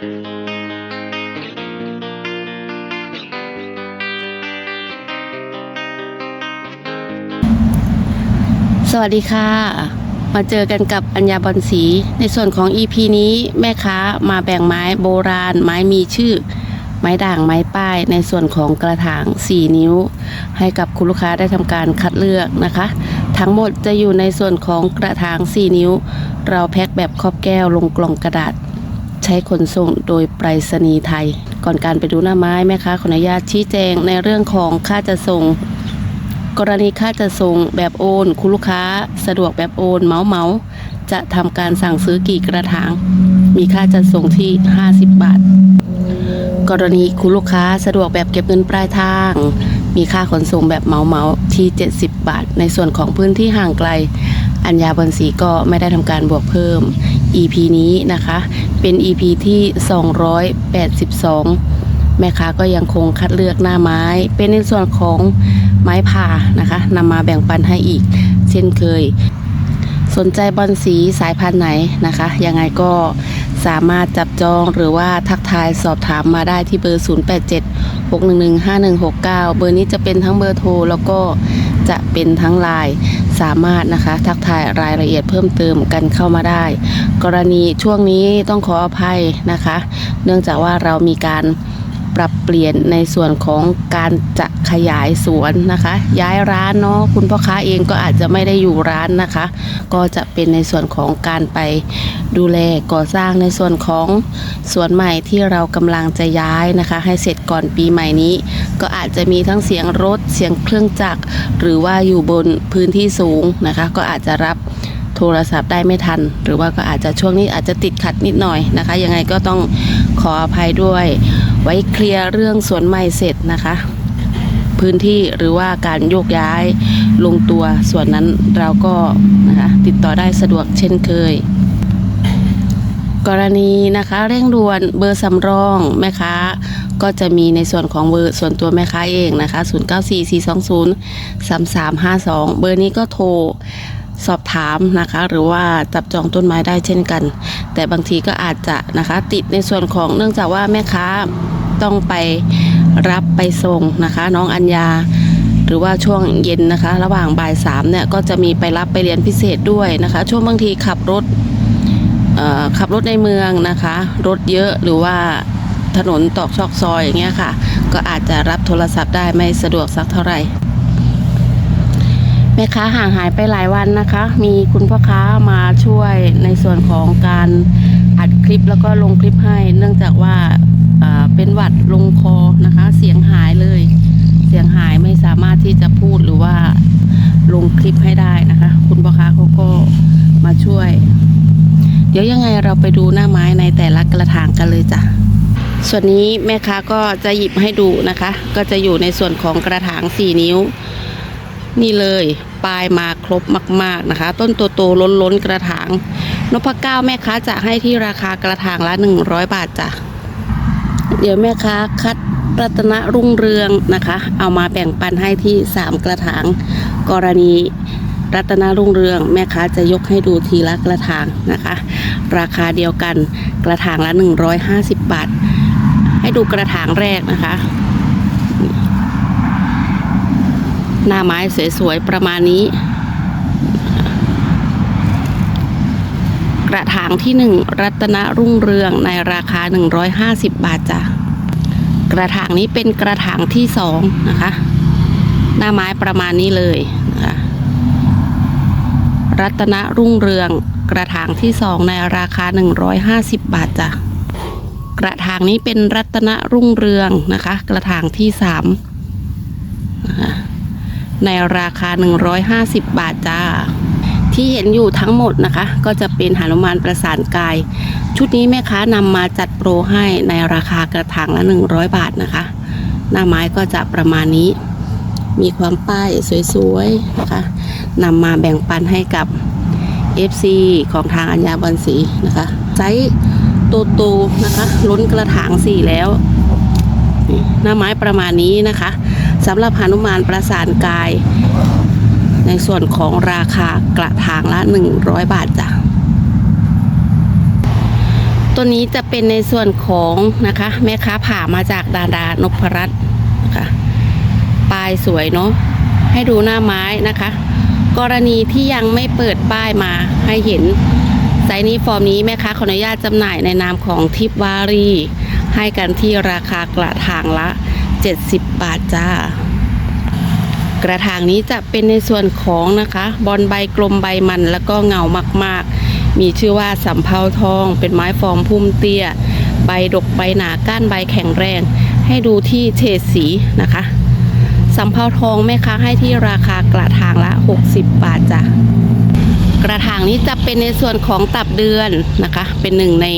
สวัสดีค่ะ มาเจอกันกับอัญญาบอนสี ในส่วนของ EP นี้แม่ค้ามาแบ่งไม้โบราณ ไม้มีชื่อ ไม้ด่างไม้ป้าย ในส่วนของกระถาง 4 นิ้ว ให้กับคุณลูกค้าได้ทำการคัดเลือกนะคะ ทั้งหมดจะอยู่ในส่วนของกระถาง 4 นิ้ว เราแพ็คแบบครอบแก้วลงกล่องกระดาษ ช้ขนส่งโดยไปรษณีย์ไทย ก่อนการไปดูหน้าไม้แม่ค้าขออนุญาตชี้แจงในเรื่องของค่าจะส่ง กรณีค่าจะส่งแบบโอน คุณลูกค้า สะดวกแบบโอนเหมาเหมาจะทำการสั่งซื้อกี่กระถาง มีค่าจะส่งที่ 50 บาท กรณีคุณลูกค้าสะดวกแบบเก็บเงินปลายทาง มีค่าขนส่งแบบเหมาเหมาที่ 70 บาท ในส่วนของพื้นที่ห่างไกล อัญญาบนสีก็ไม่ได้ทำการบวกเพิ่ม EP นี้นะคะ เป็น EP ที่ 282 แม่ค้าก็ยังคงคัดเลือกหน้าไม้ เป็นในส่วนของไม้ผ่านะคะนำมาแบ่งปันให้อีก เช่นเคย สนใจบอลสีสายพันธุ์ไหนนะคะ ยังไงก็สามารถจับจองหรือว่าทักทายสอบถามมาได้ที่เบอร์ 087 611 5169 เบอร์นี้จะเป็นทั้งเบอร์โทร แล้วก็จะเป็นทั้งไลน์ สามารถนะคะทักทายรายละเอียดเพิ่มเติมกันเข้ามาได้ กรณีช่วงนี้ต้องขออภัยนะคะ เนื่องจากว่าเรามีการ รับเปลี่ยนในส่วนของการจะขยายสวนนะคะ ย้ายร้านเนาะคุณพ่อค้าเองก็อาจจะไม่ได้อยู่ร้านนะคะ ก็จะเป็นในส่วนของการไปดูแลก่อสร้างในส่วนของสวนใหม่ที่เรากำลังจะย้ายนะคะ ให้เสร็จก่อนปีใหม่นี้ ก็อาจจะมีทั้งเสียงรถเสียงเครื่องจักร หรือว่าอยู่บนพื้นที่สูงนะคะ ก็อาจจะรับโทรศัพท์ได้ไม่ทัน หรือว่าก็อาจจะช่วงนี้อาจจะติดขัดนิดหน่อยนะคะ ยังไงก็ต้องขออภัยด้วย ไว้เคลียร์เรื่องสวนใหม่เสร็จนะคะ พื้นที่หรือว่าการโยกย้ายลงตัวส่วนนั้นเราก็นะคะติดต่อได้สะดวกเช่นเคย กรณีนะคะเร่งด่วนเบอร์สำรองแม่ค้าก็จะมีในส่วนของเบอร์ส่วนตัวแม่ค้าเองนะคะ 0944203352 เบอร์นี้ก็โทรสอบถามนะคะ หรือว่าจับจองต้นไม้ได้เช่นกัน แต่บางทีก็อาจจะนะคะ ติดในส่วนของเนื่องจากว่าแม่ค้า ต้องไปรับไปส่งนะคะ น้องอัญญาหรือว่าช่วงเย็นนะคะ ระหว่างบ่ายสามเนี่ยก็จะมีไปรับไปเรียนพิเศษด้วยนะคะ ช่วงบางทีขับรถขับรถในเมืองนะคะ รถเยอะหรือว่าถนนตอกซอกซอยอย่างเงี้ยค่ะ ก็อาจจะรับโทรศัพท์ได้ไม่สะดวกสักเท่าไหร่แม่ค้าห่างหายไปหลายวันนะคะ มีคุณพ่อค้ามาช่วยในส่วนของการอัดคลิปแล้วก็ลงคลิปให้ เนื่องจากว่า เป็นหวัดลงคอนะคะ เสียงหายเลย เสียงหายไม่สามารถที่จะพูดหรือว่าลงคลิปให้ได้นะคะ คุณพ่อค้าเขาก็มาช่วย เดี๋ยวยังไงเราไปดูหน้าไม้ในแต่ละกระถางกันเลยจ้ะส่วนนี้แม่ค้าก็จะหยิบให้ดูนะคะ ก็จะอยู่ในส่วนของกระถาง 4 นิ้ว นี่เลยปลายมาครบมาก ๆนะคะ ต้นโตๆล้นๆกระถางนพเก้าแม่ค้าจะให้ที่ราคากระถางละ 100 บาทจ้ะ เดี๋ยวแม่ค้าคัดรัตนรุ่งเรืองนะคะ เอามาแบ่งปันให้ที่ 3 กระถาง กรณีรัตนรุ่งเรือง แม่ค้าจะยกให้ดูทีละกระถางนะคะ ราคาเดียวกันกระถางละ 150 บาท ให้ดูกระถางแรกนะคะ หน้าไม้สวยๆประมาณนี้ กระถางที่หนึ่งรัตนรุ่งเรืองในราคา 150 บาทจ้ะกระถางนี้เป็นกระถางที่สองนะคะ หน้าไม้ประมาณนี้เลยนะคะรัตนรุ่งเรืองกระถางที่สองในราคา 150 บาทจ้ะกระถางนี้เป็นรัตนรุ่งเรืองนะคะ กระถางที่สามนะคะในราคา 150 บาทจ้า ที่เห็นอยู่ทั้งหมดนะคะ ก็จะเป็นหานุมานประสานกาย ชุดนี้แม่ค้านำมาจัดโปรให้ในราคากระถางละ 100 บาทนะคะ หน้าไม้ก็จะประมาณนี้ มีความป้ายสวยๆนะคะนำมาแบ่งปันให้กับ FC ของทางอัญญาบอลสีนะคะไซส์โตๆนะคะ ล้นกระถางสี่แล้ว หน้าไม้ประมาณนี้นะคะสำหรับหานุมานประสานกาย ในส่วนของราคากระถางละ 100 บาทจ้ะตัวนี้จะเป็นในส่วนของนะคะ แม่ค้าผ่ามาจากดาดานพรัตน์นะคะปลายสวยเนาะให้ดูหน้าไม้นะคะ กรณีที่ยังไม่เปิดป้ายมาให้เห็นไซนี้ฟอร์มนี้แม่ค้าขออนุญาตจำหน่ายในนามของทิปวารี ให้กันที่ราคากระถางละ 70 บาทจ้า ระถางนี้จะเป็นในส่วนของนะคะบอลใบกลมใบมันแล้วก็เงามากๆ มีชื่อว่าสำเภาทอง เป็นไม้ฟอร์มพุ่มเตี้ย ใบดกใบหนาก้านใบแข็งแรง ให้ดูที่เฉดสีนะคะสำเภาทองแม่ค้าให้ที่ราคากระถางละ 60 บาทจ้ะกระถางนี้จะเป็นในส่วนของตับเดือนนะคะ เป็นหนึ่งใน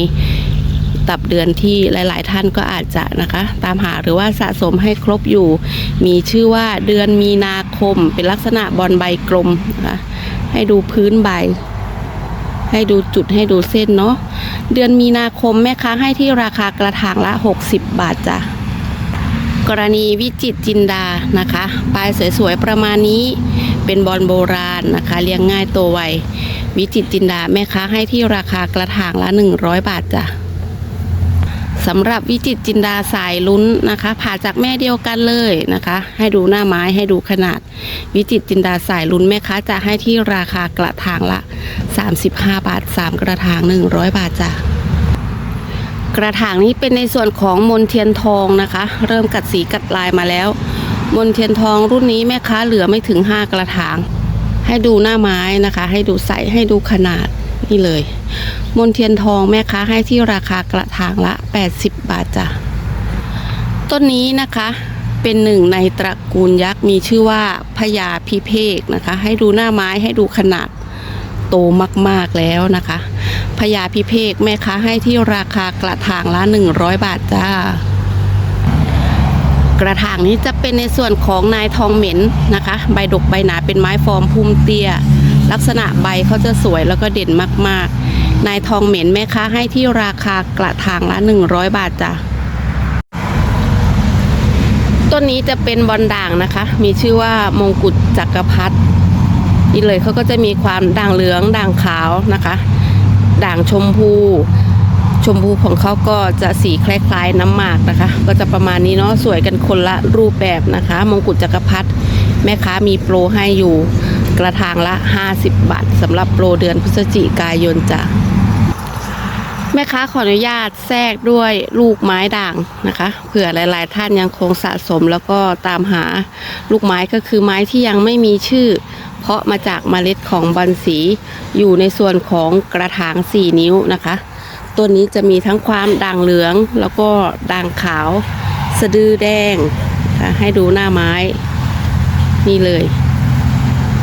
ตับเดือนที่หลาย ๆ ท่านก็อาจจะนะคะ ตามหาหรือว่าสะสมให้ครบอยู่ มีชื่อว่าเดือนมีนาคม เป็นลักษณะบอลใบกลมนะคะให้ดูพื้นใบ ให้ดูจุดให้ดูเส้นเนาะเดือนมีนาคมแม่ค้าให้ที่ราคากระถางละ 60 บาทจ้ะกรณีวิจิตจินดานะคะปลายสวยๆประมาณนี้เป็นบอลโบราณนะคะ เลี้ยงง่ายโตวไว วิจิตจินดาแม่ค้าให้ที่ราคากระถางละ 100 บาทจ้ะ สำหรับวิจิตจินดาสายลุ้นนะคะ ผ่าจากแม่เดียวกันเลยนะคะ ให้ดูหน้าไม้ให้ดูขนาด วิจิตจินดาสายลุ้นแม่ค้าจะให้ที่ราคากระถางละ 35 บาท 3 กระถาง 100 บาทจ้ะกระถางนี้เป็นในส่วนของมนเทียนทองนะคะ เริ่มกัดสีกัดลายมาแล้ว มนเทียนทองรุ่นนี้แม่ค้าเหลือไม่ถึง 5 กระถาง ให้ดูหน้าไม้นะคะ ให้ดูใสให้ดูขนาด นี่เลย มนเทียนทองแม่ค้าให้ที่ราคากระถางละ 80 บาทจ้ะ ต้นนี้นะคะเป็นหนึ่งในตระกูลยักษ์มีชื่อว่าพญาพิเภกนะคะ ให้ดูหน้าไม้ให้ดูขนาดโตมากๆแล้วนะคะพญาพิเภกแม่ค้าให้ที่ราคากระถางละ 100 บาทจ้ากระถางนี้จะเป็นในส่วนของนายทองเหม็นนะคะ ใบดกใบหนาเป็นไม้ฟอร์มพุ่มเตี้ย ลักษณะใบเขาจะสวยแล้วก็เด่นมากๆ นายทองเหม็นแม่ค้าให้ที่ราคากระถางละ 100 บาทจ้ะต้นนี้จะเป็นบอลด่างนะคะ มีชื่อว่ามงกุฎจักรพรรดินี่เลยเขาก็จะมีความด่างเหลืองด่างขาวนะคะ ด่างชมพู ชมพูของเขาก็จะสีคล้ายๆน้ำหมากนะคะ ก็จะประมาณนี้เนาะสวยกันคนละรูปแบบนะคะ มงกุฎจักรพรรดิแม่ค้ามีโปรให้อยู่ กระถางละ 50 บาทสำหรับโปรเดือนพฤศจิกายนจ้ะแม่ค้าขออนุญาตแทรกด้วยลูกไม้ด่างนะคะ เผื่อหลาย ๆ ท่านยังคงสะสมแล้วก็ตามหาลูกไม้ก็คือไม้ที่ยังไม่มีชื่อ เพราะมาจากเมล็ดของบอลสีอยู่ในส่วนของกระถาง 4 นิ้วนะคะ ตัวนี้จะมีทั้งความด่างเหลืองแล้วก็ด่างขาว สะดือแดงนะคะให้ดูหน้าไม้นี่เลย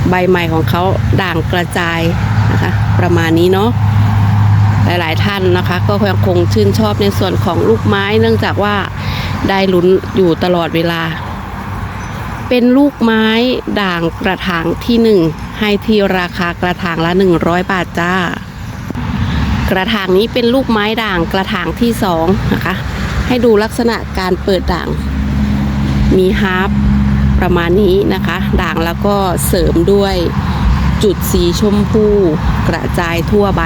ใบใหม่ของเขาด่างกระจายนะคะ ประมาณนี้เนาะหลายๆท่านนะคะ ก็ยังคงชื่นชอบในส่วนของลูกไม้ เนื่องจากว่าได้ลุ้นอยู่ตลอดเวลา เป็นลูกไม้ด่างกระถางที่หนึ่งให้ที่ราคากระถางละ 100 บาทจ้า กระถางนี้เป็นลูกไม้ด่างกระถางที่สองนะคะ ให้ดูลักษณะการเปิดด่าง มีฮาร์ป ประมาณนี้นะคะ ด่างแล้วก็เสริมด้วยจุดสีชมพูกระจายทั่วใบ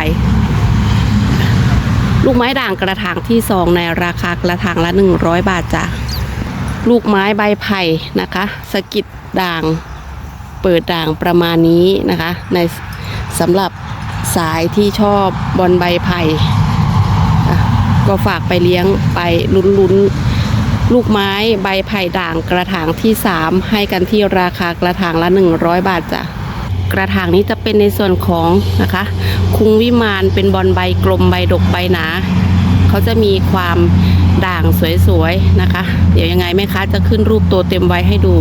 ลูกไม้ด่างกระถางที่สองในราคากระถางละ 100 บาทจ้ะลูกไม้ใบไผ่นะคะสะกิดด่างเปิดด่างประมาณนี้นะคะ ในสำหรับสายที่ชอบบอลใบไผ่ก็ฝากไปเลี้ยงไปลุ้นๆ ลูกไม้ใบไผ่ด่างกระถางที่ 3 ให้กันที่ราคากระถางละ 100 บาทจ้ะกระถางนี้จะเป็นในส่วนของนะคะ คุงวิมานเป็นบอลใบกลมใบดกใบหนา เขาจะมีความด่างสวยๆนะคะ เดี๋ยวยังไงแม่ค้าจะขึ้นรูปตัวเต็มไว้ให้ดู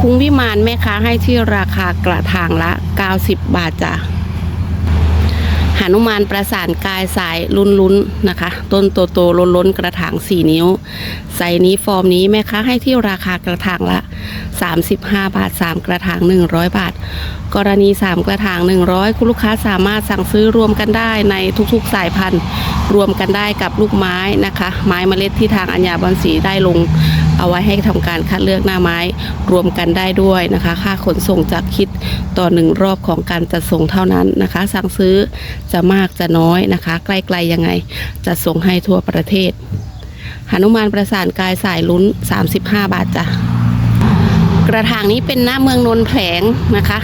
คุงวิมานแม่ค้าให้ที่ราคากระถางละ 90 บาทจ้ะ หานุมานประสานกายสายลุ้นๆนะคะ ต้นโตโตล้นล้นๆกระถาง 4 นิ้วไซส์นี้ฟอร์มนี้แม่ค้าให้ที่ราคากระถางละ 35 บาท 3 กระถาง 100 บาท กรณี 3 กระถาง 100 คุณลูกค้าสามารถสั่งซื้อรวมกันได้ในทุกๆสายพันธุ์รวมกันได้กับลูกไม้นะคะ ไม้เมล็ดที่ทางอัญญาบอลสีได้ลงเอาไว้ให้ทำการคัดเลือกหน้าไม้รวมกันได้ด้วยนะคะ ค่าขนส่งจะคิดต่อหนึ่งรอบของการจัดส่งเท่านั้นนะคะ สั่งซื้อจะมากจะน้อยนะคะ ใกล้ๆยังไงจะส่งให้ทั่วประเทศหนุมานประสานกายสายลุ้น 35 บาทจ้ะกระถางนี้เป็นหน้าเมืองนนท์แผลงนะคะ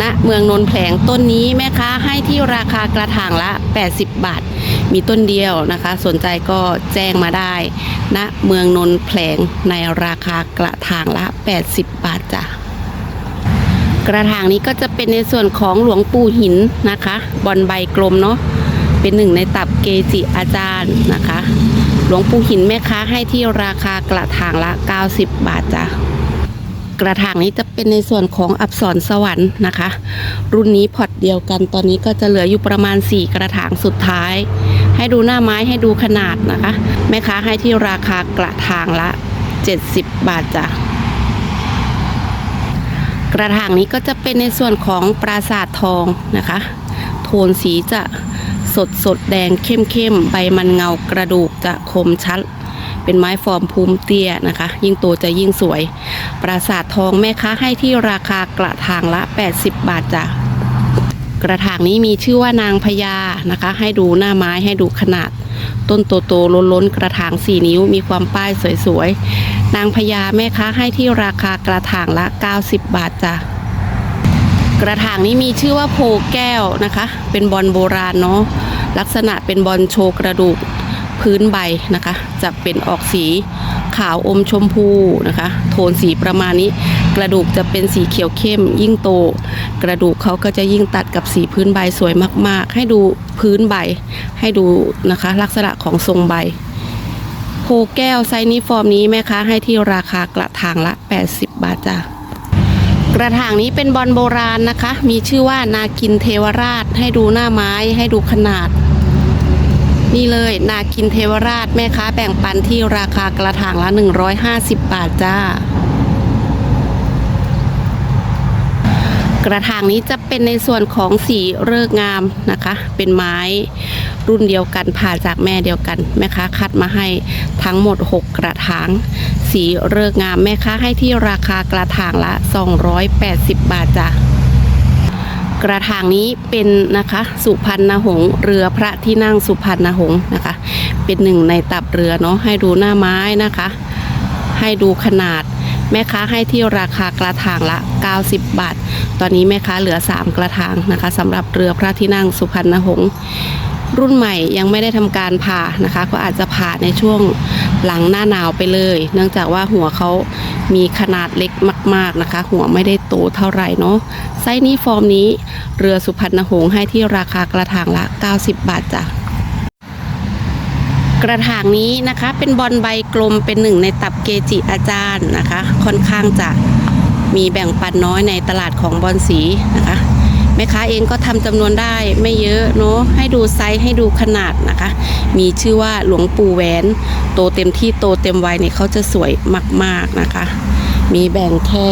ณเมืองนนท์แผลงต้นนี้แม่ค้าให้ที่ราคากระถางละ 80 บาท มีต้นเดียวนะคะ สนใจก็แจ้งมาได้ณเมืองนนท์แผลงในราคากระถางละ 80 บาทจ้ะกระถางนี้ก็จะเป็นในส่วนของหลวงปู่หินนะคะ บอลใบกลมเนาะเป็นหนึ่งในตับเกจิอาจารย์นะคะ หลวงปู่หินแม่ค้าให้ที่ราคากระถางละ 90 บาทจ้ะกระถางนี้จะ เป็นในส่วนของอับสรสวรรค์นะคะ รุ่นนี้พอตเดียวกันตอนนี้ก็จะเหลืออยู่ประมาณ 4 กระถางสุดท้าย ให้ดูหน้าไม้ให้ดูขนาดนะคะ แม่ค้าให้ที่ราคากระถางละ 70 บาทจ้ะกระถางนี้ก็จะเป็นในส่วนของปราสาททองนะคะ โทนสีจะสดสดแดงเข้มเข้มใบมันเงากระดูกจะคมชัด เป็นไม้ฟอร์มภูมิเตี้ยนะคะ ยิ่งโตจะยิ่งสวย ปราสาททองแม่ค้าให้ที่ราคากระถางละ 80 บาทจ้ะกระถางนี้มีชื่อว่านางพญานะคะ ให้ดูหน้าไม้ให้ดูขนาด ต้นโตโตล้นๆกระถาง4นิ้วมีความป้ายสวยๆ นางพญาแม่ค้าให้ที่ราคากระถางละ 90 บาทจ้ะกระถางนี้มีชื่อว่าโพแก้วนะคะ เป็นบอลโบราณเนาะลักษณะเป็นบอลโชกระดูก พื้นใบนะคะ จะเป็นออกสีขาวอมชมพูนะคะ โทนสีประมาณนี้ กระดูกจะเป็นสีเขียวเข้ม ยิ่งโต กระดูกเขาก็จะยิ่งตัดกับสีพื้นใบสวยมาก ๆ ให้ดูพื้นใบ ให้ดูนะคะ ลักษณะของทรงใบโพแก้วไซส์นี้ฟอร์มนี้แม่ค้าให้ที่ราคากระถางละ 80 บาทจ้ะกระถางนี้เป็นบอลโบราณนะคะ มีชื่อว่านากินเทวราช ให้ดูหน้าไม้ให้ดูขนาด นี่เลยนากินเทวราชแม่ค้าแบ่งปันที่ราคากระถางละ 150 บาทจ้า กระถางนี้จะเป็นในส่วนของสีเริกงามนะคะ เป็นไม้รุ่นเดียวกันผ่าจากแม่เดียวกัน แม่ค้าคัดมาให้ทั้งหมด 6 กระถาง สีเริกงามแม่ค้าให้ที่ราคากระถางละ 280 บาทจ้ะ กระถางนี้เป็นนะคะ สุพรรณหงเรือพระที่นั่งสุพรรณหงนะคะ เป็นหนึ่งในตับเรือเนาะให้ดูหน้าไม้นะคะ ให้ดูขนาดแม่ค้าให้ที่ราคากระถางละ 90 บาท ตอนนี้แม่ค้าเหลือ 3 กระถางนะคะสำหรับเรือพระที่นั่งสุพรรณหงส์ รุ่นใหม่ยังไม่ได้ทำการผ่านะคะ ก็อาจจะผ่าในช่วงหลังหน้าหนาวไปเลย เนื่องจากว่าหัวเขามีขนาดเล็กมาก ๆนะคะ หัวไม่ได้โตเท่าไหร่เนาะไซส์นี้ฟอร์มนี้เรือสุพรรณหงส์ให้ที่ราคากระถางละ 90 บาทจ้ะกระถางนี้นะคะเป็นบอลใบกลมเป็นหนึ่งในตับเกจิอาจารย์นะคะ ค่อนข้างจะมีแบ่งปันน้อยในตลาดของบอลสีนะคะ ม่ค้าเองก็ทำจำนวนได้ไม่เยอะเนาะให้ดูไซส์ให้ดูขนาดนะคะ มีชื่อว่าหลวงปู่แหวน โตเต็มที่โตเต็มวัยเนี่ยเขาจะสวยมากๆนะคะ มีแบ่งแค่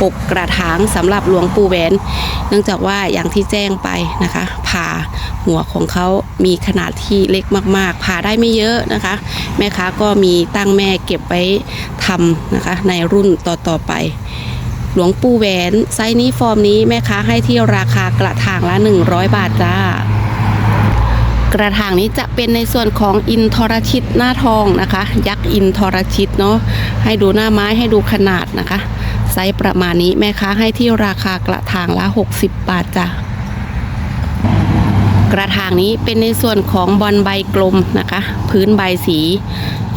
6กระถางสำหรับหลวงปู่แหวน เนื่องจากว่าอย่างที่แจ้งไปนะคะผ่าหัวของเขามีขนาดที่เล็กมากๆผ่าได้ไม่เยอะนะคะ แม่ค้าก็มีตั้งแม่เก็บไว้ทำนะคะ ในรุ่นต่อๆไป หลวงปู่แหวนไซส์นี้ฟอร์มนี้แม่ค้าให้ที่ราคากระถางละ 100 บาทจ้ากระถางนี้จะเป็นในส่วนของอินทรชิตหน้าทองนะคะ ยักษ์อินทรชิตเนาะให้ดูหน้าไม้ให้ดูขนาดนะคะ ไซส์ประมาณนี้แม่ค้าให้ที่ราคากระถางละ 60 บาทจ้ะ กระถางนี้เป็นในส่วนของบอลใบกลมนะคะ พื้นใบสี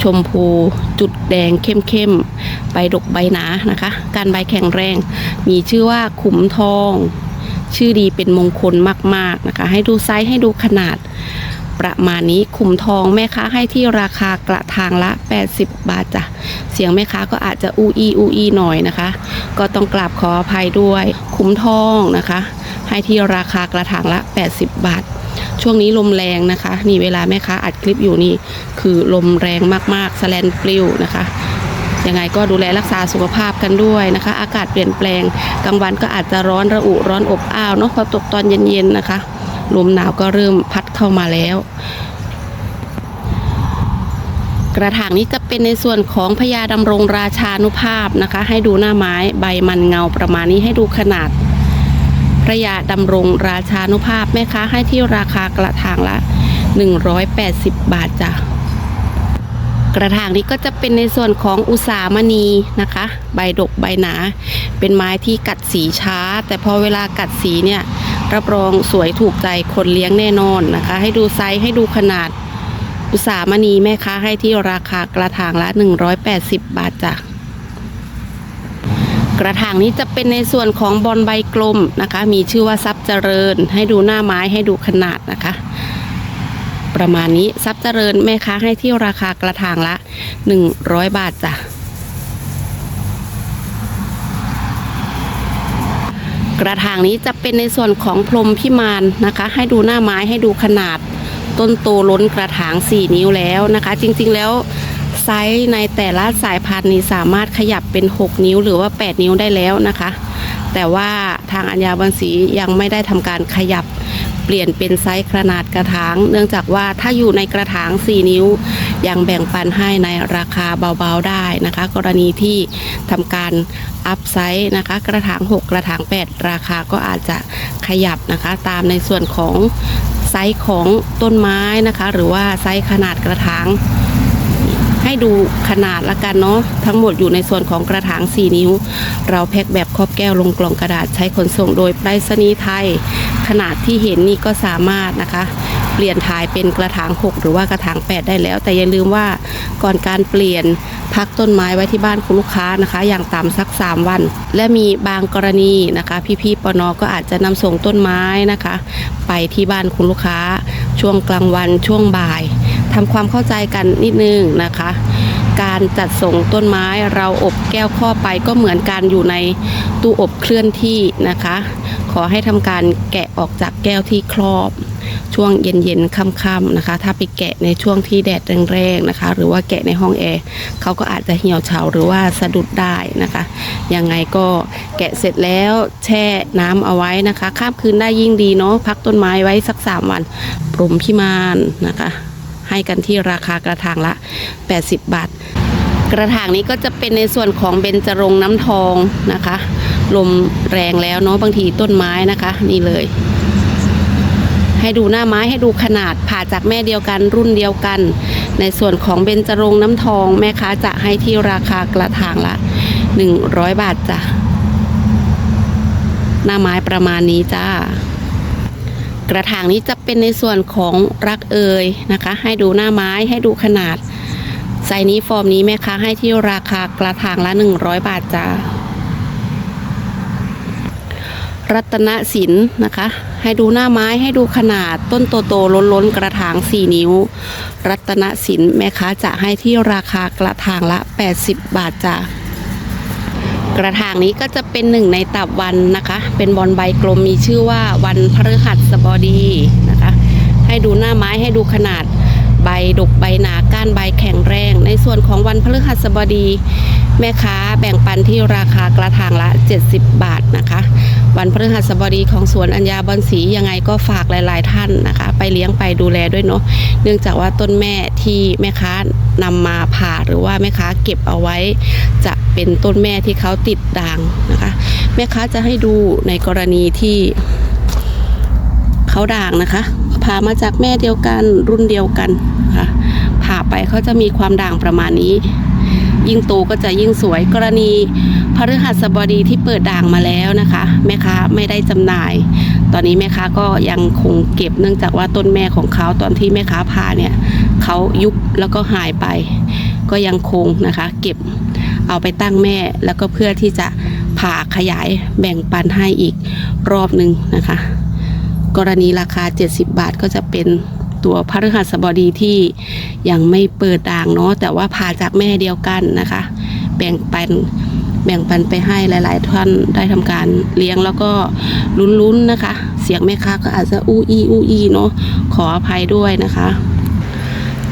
ชมพูจุดแดงเข้มๆใบดกใบหนานะคะ การใบแข็งแรง มีชื่อว่าขุมทอง ชื่อดีเป็นมงคลมากๆนะคะ ให้ดูไซส์ให้ดูขนาดประมาณนี้ขุมทองแม่ค้าให้ที่ราคากระถางละ 80 บาทจ้ะเสียงแม่ค้าก็อาจจะอูอีอูอีหน่อยนะคะ ก็ต้องกราบขออภัยด้วย ขุมทองนะคะ ให้ที่ราคากระถางละ 80 บาท ช่วงนี้ลมแรงนะคะ นี่เวลาแม่ค้าอัดคลิปอยู่นี่คือลมแรงมากๆสแลนปลิวนะคะยังไงก็ดูแลรักษาสุขภาพกันด้วยนะคะ อากาศเปลี่ยนแปลงกลางวันก็อาจจะร้อนระอุร้อนอบอ้าวเนาะพอตกตอนเย็นๆนะคะลมหนาวก็เริ่มพัดเข้ามาแล้ว กระถางนี้จะเป็นในส่วนของพญาดำรงราชานุภาพนะคะ ให้ดูหน้าไม้ใบมันเงาประมาณนี้ให้ดูขนาด พระยาดำรงราชานุภาพแม่ค้าให้ที่ราคากระถางละ 180 บาทจ้ะกระถางนี้ก็จะเป็นในส่วนของอุสามณีนะคะ ใบดกใบหนา เป็นไม้ที่กัดสีช้า แต่พอเวลากัดสีเนี่ยรับรองสวยถูกใจคนเลี้ยงแน่นอนนะคะ ให้ดูไซส์ให้ดูขนาดอุสามณีแม่ค้าให้ที่ราคากระถางละ 180 บาทจ้ะ กระถางนี้จะเป็นในส่วนของบอลใบกลมนะคะ มีชื่อว่าทรัพย์เจริญ ให้ดูหน้าไม้ให้ดูขนาดนะคะ ประมาณนี้ทรัพย์เจริญแม่ค้าให้ที่ราคากระถางละ 100 บาทจ้ะกระถางนี้จะเป็นในส่วนของพรมพิมานนะคะ ให้ดูหน้าไม้ให้ดูขนาด ต้นโตล้นกระถาง 4 นิ้วแล้วนะคะ จริงๆแล้ว ไซส์ในแต่ละสายพันธุ์นี้สามารถขยับเป็น 6 นิ้วหรือว่า 8 นิ้วได้แล้วนะคะ แต่ว่าทางอัญญาบันสียังไม่ได้ทำการขยับเปลี่ยนเป็นไซส์ขนาดกระถาง เนื่องจากว่าถ้าอยู่ในกระถาง 4 นิ้ว ยังแบ่งปันให้ในราคาเบาๆได้นะคะ กรณีที่ทำการอัพไซส์นะคะ กระถาง 6 กระถาง 8 ราคาก็อาจจะขยับนะคะ ตามในส่วนของไซส์ของต้นไม้นะคะ หรือว่าไซส์ขนาดกระถาง ให้ดูขนาดละกันเนาะทั้งหมดอยู่ในส่วนของกระถาง 4 นิ้ว เราแพ็คแบบครอบแก้วลงกล่องกระดาษใช้ขนส่งโดยไปรษณีย์ไทย ขนาดที่เห็นนี่ก็สามารถนะคะเปลี่ยนถ่ายเป็นกระถาง 6 หรือว่ากระถาง 8 ได้แล้ว แต่อย่าลืมว่าก่อนการเปลี่ยนพักต้นไม้ไว้ที่บ้านคุณลูกค้านะคะ อย่างต่ำสัก 3 วัน และมีบางกรณีนะคะ พี่ๆปนก็อาจจะนำส่งต้นไม้นะคะ ไปที่บ้านคุณลูกค้า ช่วงกลางวันช่วงบ่าย ทำความเข้าใจกันนิดนึงนะคะ การจัดส่งต้นไม้เราอบแก้วข้อไปก็เหมือนการอยู่ในตู้อบเคลื่อนที่นะคะ ขอให้ทำการแกะออกจากแก้วที่ครอบช่วงเย็นๆค่ำๆนะคะ ถ้าไปแกะในช่วงที่แดดแรงๆนะคะ หรือว่าแกะในห้องแอร์เขาก็อาจจะเหี่ยวเฉาหรือว่าสะดุดได้นะคะ ยังไงก็แกะเสร็จแล้วแช่น้ำเอาไว้นะคะ ข้ามคืนได้ยิ่งดีเนาะพักต้นไม้ไว้สัก 3 วันปรุมพิมานนะคะ ให้กันที่ราคากระถางละ 80 บาท กระถางนี้ก็จะเป็นในส่วนของเบญจรงน้ำทองนะคะ ลมแรงแล้วเนาะบางทีต้นไม้นะคะ นี่เลย ให้ดูหน้าไม้ให้ดูขนาดผ่าจากแม่เดียวกันรุ่นเดียวกัน ในส่วนของเบญจรงน้ำทองแม่ค้าจะให้ที่ราคากระถางละ 100 บาทจ้ะหน้าไม้ประมาณนี้จ้า กระถางนี้จะเป็นในส่วนของรักเอยนะคะ ให้ดูหน้าไม้ให้ดูขนาดไซนี้ฟอร์มนี้แม่ค้าให้ที่ราคากระถางละ 100 บาทจ้ารัตนศิลป์นะคะ ให้ดูหน้าไม้ให้ดูขนาดต้นโตๆล้นๆ กระถาง 4 นิ้ว รัตนศิลป์แม่ค้าจะให้ที่ราคากระถางละ 80 บาทจ้า กระถางนี้ก็จะเป็นหนึ่งในตับวันนะคะ เป็นบอลใบกลมมีชื่อว่าวันพฤหัสบดีนะคะ ให้ดูหน้าไม้ให้ดูขนาดใบดกใบหนาก้านใบแข็งแรง ในส่วนของวันพฤหัสบดี แม่ค้าแบ่งปันที่ราคากระถางละ 70 บาทนะคะ วันพฤหัสบดีของสวนอัญญาบอนสียังไงก็ฝากหลาย ๆ ท่านนะคะ ไปเลี้ยงไปดูแลด้วยเนาะเนื่องจากว่าต้นแม่ที่แม่ค้านำมาผ่าหรือว่าแม่ค้าเก็บเอาไว้ จะเป็นต้นแม่ที่เขาติดด่างนะคะ แม่ค้าจะให้ดูในกรณีที่เขาด่างนะคะผ่ามาจากแม่เดียวกันรุ่นเดียวกันนะคะผ่าไปเขาจะมีความด่างประมาณนี้ ยิ่งโตก็จะยิ่งสวยกรณีพฤหัสบดีที่เปิดด่างมาแล้วนะคะ แม่ค้าไม่ได้จำหน่าย ตอนนี้แม่ค้าก็ยังคงเก็บเนื่องจากว่าต้นแม่ของเขาตอนที่แม่ค้าผ่าเนี่ยเขายุบแล้วก็หายไป ก็ยังคงนะคะ เก็บเอาไปตั้งแม่แล้วก็เพื่อที่จะผ่าขยายแบ่งปันให้อีกรอบหนึ่งนะคะ กรณีราคา 70 บาทก็จะเป็น ตัวพฤหัสบดีที่ยังไม่เปิดด่างเนาะแต่ว่าผ่าจากแม่เดียวกันนะคะ แบ่งปันแบ่งปันไปให้หลาย ๆ ท่านได้ทำการเลี้ยงแล้วก็ลุ้นๆนะคะ เสียงแม่ค้าก็อาจจะอู้อีอู้อีเนาะขออภัยด้วยนะคะ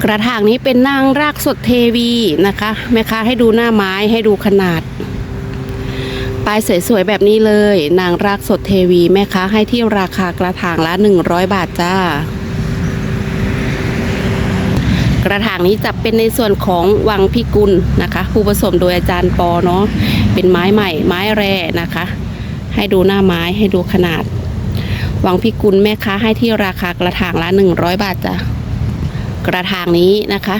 กระถางนี้เป็นนางรากสดเทวีนะคะ แม่ค้าให้ดูหน้าไม้ให้ดูขนาดปลายสวยๆแบบนี้เลย นางรากสดเทวีแม่ค้าให้ที่ราคากระถางละ 100 บาทจ้า กระถางนี้จะเป็นในส่วนของวังพิกุลนะคะผู้ผสมโดยอาจารย์ปอเนาะเป็นไม้ใหม่ ไม้แร่นะคะ ให้ดูหน้าไม้ให้ดูขนาด วังพิกุลแม่ค้าให้ที่ราคากระถางละ 100 บาทจ้ะกระถางนี้นะคะ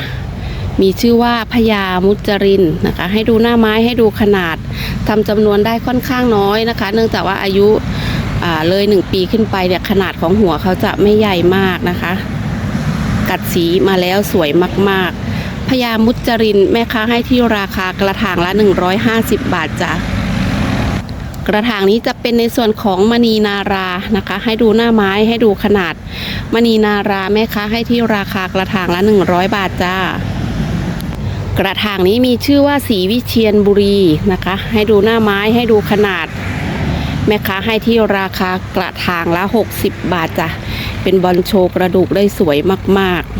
มีชื่อว่าพญามุจรินนะคะ ให้ดูหน้าไม้ให้ดูขนาดทำจำนวนได้ค่อนข้างน้อยนะคะ เนื่องจากว่าอายุอ่าเลย 1 ปีขึ้นไปเนี่ยขนาดของหัวเขาจะไม่ใหญ่มากนะคะ กัดสีมาแล้วสวยมากๆพญามุจรินแม่ค้าให้ที่ราคากระถางละ 150 บาทจ้ะกระถางนี้จะเป็นในส่วนของมณีนารานะคะ ให้ดูหน้าไม้ให้ดูขนาด มณีนาราแม่ค้าให้ที่ราคากระถางละ 100 บาทจ้ากระถางนี้มีชื่อว่าสีวิเชียนบุรีนะคะ ให้ดูหน้าไม้ให้ดูขนาด แม่ค้าให้ที่ราคากระถางละ 60 บาทจ้ะ เป็นบอลโชว์กระดูกได้สวยมาก ๆ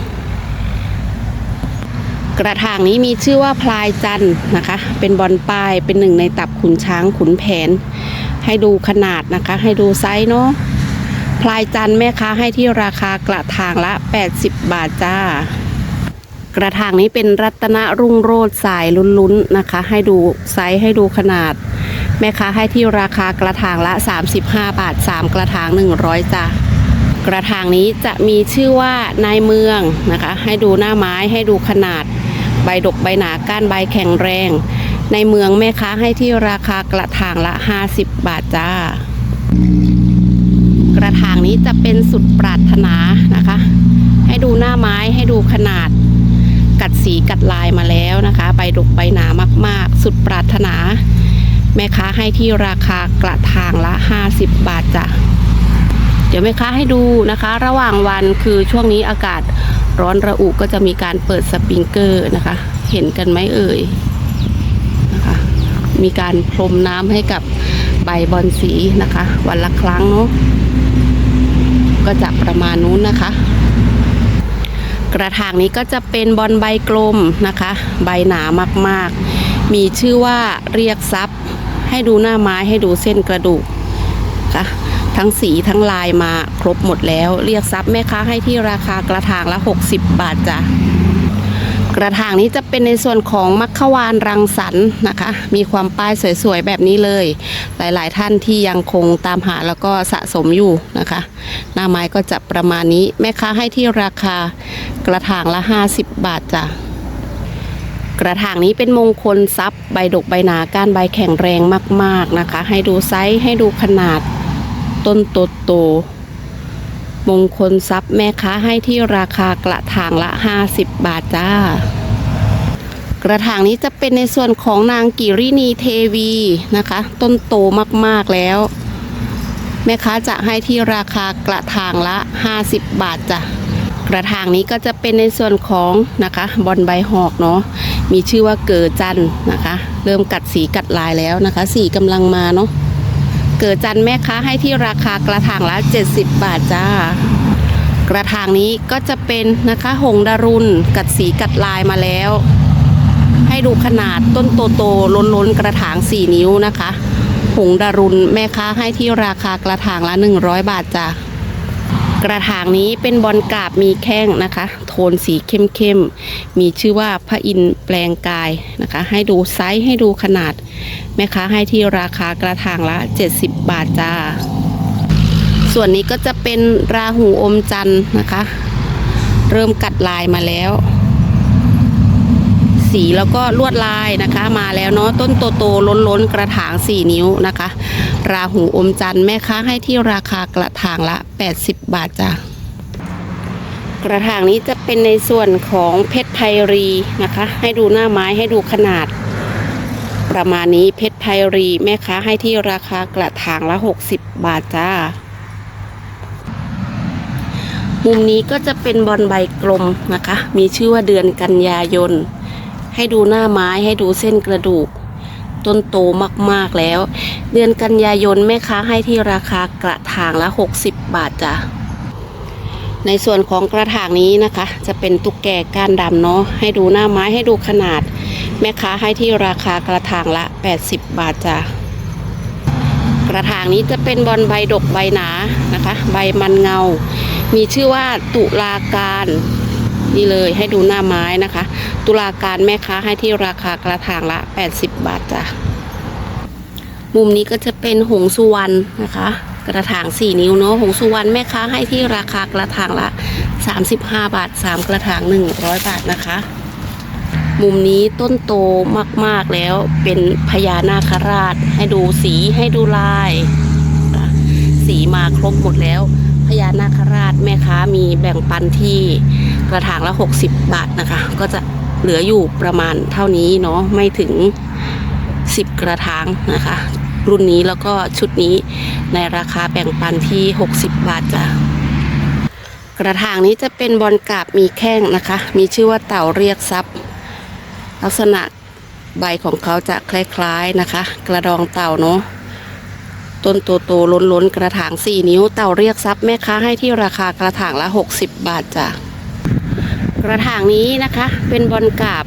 กระถางนี้มีชื่อว่าพลายจันนะคะ เป็นบอลป้ายเป็นหนึ่งในตับขุนช้างขุนแผน ให้ดูขนาดนะคะ ให้ดูไซส์เนาะพลายจันแม่ค้าให้ที่ราคากระถางละ 80 บาทจ้ากระถางนี้เป็นรัตนรุ่งโรจน์สายลุ้นๆนะคะ ให้ดูไซส์ให้ดูขนาด แม่ค้าให้ที่ราคากระถางละ 35 บาท 3 กระถาง 100จ้ะ กระถางนี้จะมีชื่อว่านายเมืองนะคะ ให้ดูหน้าไม้ให้ดูขนาดใบดกใบหนาก้านใบแข็งแรง ในเมืองแม่ค้าให้ที่ราคากระถางละ 50 บาทจ้า กระถางนี้จะเป็นสุดปรารถนานะคะ ให้ดูหน้าไม้ให้ดูขนาด กัดสีกัดลายมาแล้วนะคะ ใบดกใบหนามาก ๆ สุดปรารถนา แม่ค้าให้ที่ราคากระถางละ 50 บาทจ้ะ เดี๋ยวแม่ค้าให้ดูนะคะ ระหว่างวันคือช่วงนี้อากาศร้อนระอุก็จะมีการเปิดสปริงเกอร์นะคะ เห็นกันไหมเอ่ยนะคะ มีการพรมน้ำให้กับใบบอนสีนะคะ วันละครั้งเนาะก็จะประมาณนู้นนะคะ กระถางนี้ก็จะเป็นบอลใบกลมนะคะ ใบหนามากๆ มีชื่อว่าเรียกซับให้ดูหน้าไม้ให้ดูเส้นกระดูกค่ะ ทั้งสีทั้งลายมาครบหมดแล้ว เรียกซับแม่ค้าให้ที่ราคากระถางละ 60 บาทจ้ะกระถางนี้จะเป็นในส่วนของมัคควานรังสรรค์นะคะ มีความป้ายสวยๆแบบนี้เลย หลายๆท่านที่ยังคงตามหาแล้วก็สะสมอยู่นะคะ หน้าไม้ก็จะประมาณนี้แม่ค้าให้ที่ราคากระถางละ 50 บาทจ้ะกระถางนี้เป็นมงคลทรัพย์ใบดกใบหนาก้านใบแข็งแรงมาก ๆนะคะ ให้ดูไซส์ให้ดูขนาด ต้นโตโต มงคลทรัพย์แม่ค้าให้ที่ราคากระถางละ 50 บาทจ้า กระถางนี้จะเป็นในส่วนของนางกิรินีเทวีนะคะ ต้นโตมากๆแล้ว แม่ค้าจะให้ที่ราคากระถางละ 50 บาทจ้ะกระถางนี้ก็จะเป็นในส่วนของนะคะบอลใบหอกเนาะมีชื่อว่าเกิดจันนะคะ เริ่มกัดสีกัดลายแล้วนะคะ สีกำลังมาเนาะ เกิดจันแม่ค้าให้ที่ราคากระถางละ 70 บาทจ้า กระถางนี้ก็จะเป็นนะคะหงดารุนกัดสีกัดลายมาแล้ว ให้ดูขนาดต้นโตโตๆล้นล้นกระถาง 4 นิ้วนะคะ หงดารุนแม่ค้าให้ที่ราคากระถางละ 100 บาทจ้า กระถางนี้เป็นบอลกาบมีแข้งนะคะ โทนสีเข้มๆ มีชื่อว่าพระอินแปลงกายนะคะ ให้ดูไซส์ให้ดูขนาด แม่ค้าให้ที่ราคากระถางละ 70 บาทจ้า ส่วนนี้ก็จะเป็นราหูอมจันทร์นะคะ เริ่มกัดลายมาแล้ว สีแล้วก็ลวดลายนะคะ มาแล้วเนาะต้นโตโตล้นล้นๆกระถาง 4 นิ้วนะคะ ราหูอมจันทร์แม่ค้าให้ที่ราคากระถางละ 80 บาทจ้ะกระถางนี้จะเป็นในส่วนของเพชรไพรีนะคะ ให้ดูหน้าไม้ให้ดูขนาด ประมาณนี้เพชรไพรีแม่ค้าให้ที่ราคากระถางละ 60 บาทจ้ามุมนี้ก็จะเป็นบอลใบกลมนะคะ มีชื่อว่าเดือนกันยายน ให้ดูหน้าไม้ให้ดูเส้นกระดูก ต้นโตมากๆแล้ว เดือนกันยายนแม่ค้าให้ที่ราคากระถางละ 60 บาทจ้ะในส่วนของกระถางนี้นะคะ จะเป็นตุ๊กแกก้านดำเนาะให้ดูหน้าไม้ให้ดูขนาด แม่ค้าให้ที่ราคากระถางละ 80 บาทจ้ะกระถางนี้จะเป็นบอลใบดกใบหนานะคะ ใบมันเงา มีชื่อว่าตุลาการ นี่เลยให้ดูหน้าไม้นะคะ ตุลาการแม่ค้าให้ที่ราคากระถางละ 80 บาทจ้ะมุมนี้ก็จะเป็นหงสุวรรณนะคะ กระถาง 4 นิ้วเนาะหงสุวรรณแม่ค้าให้ที่ราคากระถางละ 35 บาท 3 กระถาง 100 บาทนะคะ มุมนี้ต้นโตมากๆแล้วเป็นพญานาคราช ให้ดูสีให้ดูลาย สีมาครบหมดแล้วพญานาคราชแม่ค้ามีแบ่งปันที่ กระถางละ 60 บาทนะคะ ก็จะเหลืออยู่ประมาณเท่านี้เนาะไม่ถึง 10 กระถางนะคะ รุ่นนี้แล้วก็ชุดนี้ในราคาแบ่งปันที่ 60 บาทจ้ะกระถางนี้จะเป็นบอลกาบมีแข้งนะคะ มีชื่อว่าเต่าเรียกทรัพย์ลักษณะใบของเขาจะคล้ายๆนะคะ กระดองเต่าเนาะต้นโตโตๆล้นๆกระถาง 4 นิ้วเต่าเรียกทรัพย์แม่ค้าให้ที่ราคากระถางละ 60 บาทจ้ะ กระถางนี้นะคะ เป็นบอลกาบ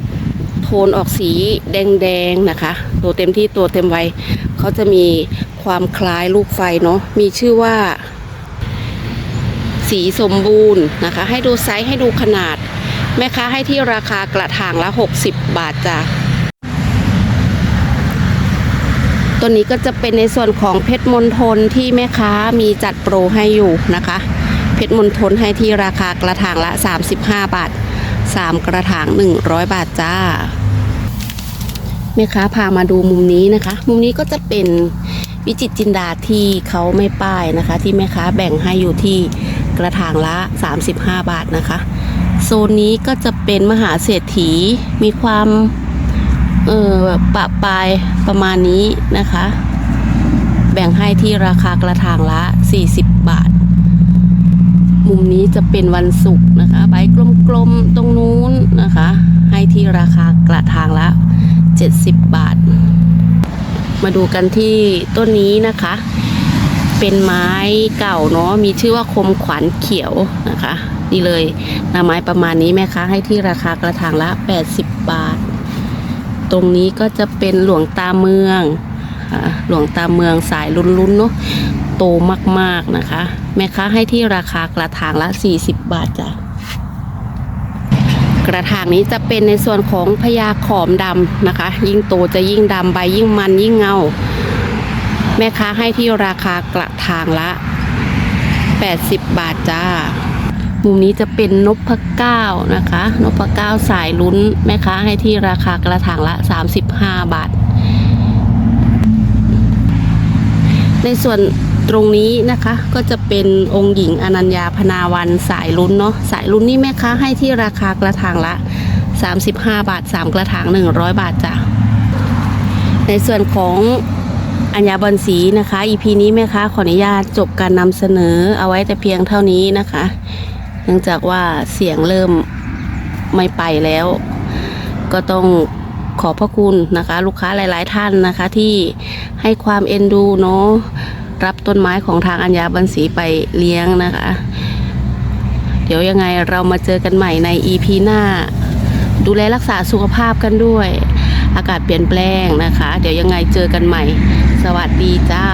โทนออกสีแดงๆนะคะ ตัวเต็มที่ตัวเต็มวัยเขาจะมีความคล้ายลูกไฟเนาะมีชื่อว่า สีสมบูรณ์นะคะ ให้ดูไซส์ให้ดูขนาด แม่ค้าให้ที่ราคากระถางละ 60 บาทจ้ะตัวนี้ก็จะเป็นในส่วนของเพชรมณฑลที่แม่ค้ามีจัดโปรให้อยู่นะคะ เพชรมณฑลให้ที่ราคากระถางละ 35 บาท 3 กระถาง 100 บาทจ้าแม่ค้าพามาดูมุมนี้นะคะ มุมนี้ก็จะเป็นวิจิตจินดาที่เขาไม่ป้ายนะคะ ที่แม่ค้าแบ่งให้อยู่ที่กระถางละ 35 บาทนะคะ โซนนี้ก็จะเป็นมหาเศรษฐีมีความเออแบบปะปลายประมาณนี้นะคะ แบ่งให้ที่ราคากระถางละ 40 บาท มุมนี้จะเป็นวันศุกร์นะคะใบกลมๆตรงนู้นนะคะ ให้ที่ราคากระถางละ 70 บาท มาดูกันที่ต้นนี้นะคะ เป็นไม้เก่าเนาะมีชื่อว่าคมขวัญเขียวนะคะ นี่เลยหน้าไม้ประมาณนี้แม่ค้าให้ที่ราคากระถางละ 80 บาท ตรงนี้ก็จะเป็นหลวงตาเมือง หลวงตาเมืองสายลุ้นๆเนาะโตมากๆนะคะ แม่ค้าให้ที่ราคากระถางละ 40 บาทจ้ะกระถางนี้จะเป็นในส่วนของพญาขอมดำนะคะ ยิ่งโตจะยิ่งดำใบยิ่งมันยิ่งเงา แม่ค้าให้ที่ราคากระถางละ 80 บาทจ้า มุมนี้จะเป็นนพเก้านะคะ นพเก้าสายลุ้น แม่ค้าให้ที่ราคากระถางละ 35 บาท ในส่วนตรงนี้นะคะก็จะเป็นองค์หญิงอนัญญาพนาวันสายลุ้นเนาะสายลุ้นนี่แม่ค้าให้ที่ราคากระถางละ 35 บาท 3 กระถาง 100 บาทจ้ะในส่วนของอัญญาบอลสีนะคะ EP นี้แม่ค้าขออนุญาตจบการนำเสนอเอาไว้แต่เพียงเท่านี้นะคะ เนื่องจากว่าเสียงเริ่มไม่ไปแล้ว ก็ต้อง ขอบพระคุณนะคะ ลูกค้าหลาย ๆ ท่านนะคะที่ให้ความเอ็นดูเนาะรับต้นไม้ของทางอัญญาบันสีไปเลี้ยงนะคะ เดี๋ยวยังไงเรามาเจอกันใหม่ใน EP หน้า ดูแลรักษาสุขภาพกันด้วย อากาศเปลี่ยนแปลงนะคะ เดี๋ยวยังไงเจอกันใหม่ สวัสดีจ้า